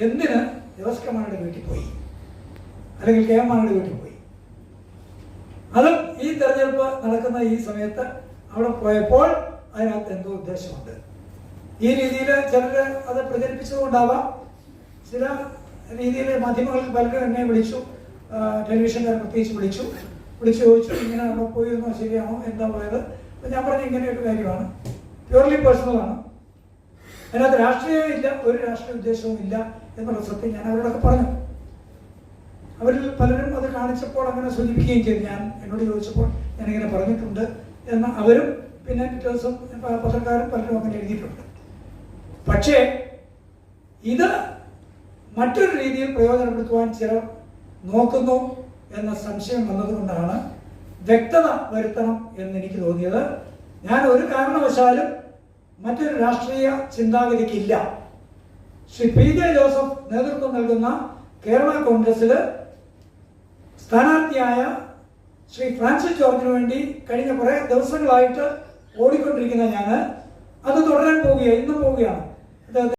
എന്തിന് ജോസ് വീട്ടിൽ പോയി? അല്ലെങ്കിൽ കെ എം മാണിയുടെ വീട്ടിൽ പോയി? അതും ഈ തെരഞ്ഞെടുപ്പ് നടക്കുന്ന ഈ സമയത്ത് അവിടെ പോയപ്പോൾ അതിനകത്ത് എന്തോ ഉദ്ദേശമുണ്ട്. ഈ രീതിയിൽ ചിലർ അത് പ്രചരിപ്പിച്ചതുകൊണ്ടാവാം. ചില രീതിയിൽ മാധ്യമങ്ങളിൽ പലരും എന്നെ വിളിച്ചു ആ, ടെലിവിഷൻകാർ പ്രത്യേകിച്ച് വിളിച്ചു. വിളിച്ചു ചോദിച്ചു ഇങ്ങനെ അവിടെ പോയിരുന്നോ ശരിയാണോ എന്താ പോയത്? ഞാൻ ഞാൻ ഇങ്ങനെ ഒരു കാര്യമാണ്. പ്യൂർലി പേഴ്സണലാണ് അതിനകത്ത് രാഷ്ട്രീയവും ഇല്ല ഒരു രാഷ്ട്രീയ ഉദ്ദേശവും ഇല്ല എന്നുള്ള സത്യം ഞാൻ അവരോടൊക്കെ പറഞ്ഞു. അവരിൽ പലരും അത് കാണിച്ചപ്പോൾ അങ്ങനെ സൂചിപ്പിക്കുകയും ചെയ്തു. ഞാൻ എന്നോട് ചോദിച്ചപ്പോൾ ഞാൻ ഇങ്ങനെ പറഞ്ഞിട്ടുണ്ട് എന്ന് അവരും പിന്നെ പിറ്റേ ദിവസം പത്രക്കാരും പലരും അങ്ങനെ എഴുതിയിട്ടുണ്ട്. പക്ഷേ ഇത് മറ്റൊരു രീതിയിൽ പ്രയോജനപ്പെടുത്തുവാൻ ചിലർ നോക്കുന്നു എന്ന സംശയം വന്നതുകൊണ്ടാണ് വ്യക്തത വരുത്തണം എന്ന് എനിക്ക് തോന്നിയത്. ഞാൻ ഒരു കാരണവശാലും മറ്റൊരു രാഷ്ട്രീയ ചിന്താഗതിക്കില്ല. ശ്രീ പി ജെ ജോസഫ് നേതൃത്വം നൽകുന്ന കേരള കോൺഗ്രസിൽ സ്ഥാനാർത്ഥിയായ ശ്രീ ഫ്രാൻസിസ് ജോർജിന് വേണ്ടി കഴിഞ്ഞ കുറേ ദിവസങ്ങളായിട്ട് ഓടിക്കൊണ്ടിരിക്കുന്ന ഞാൻ അത് തുടരാൻ പോവുകയാണ് ഇന്നും പോവുകയാണ്.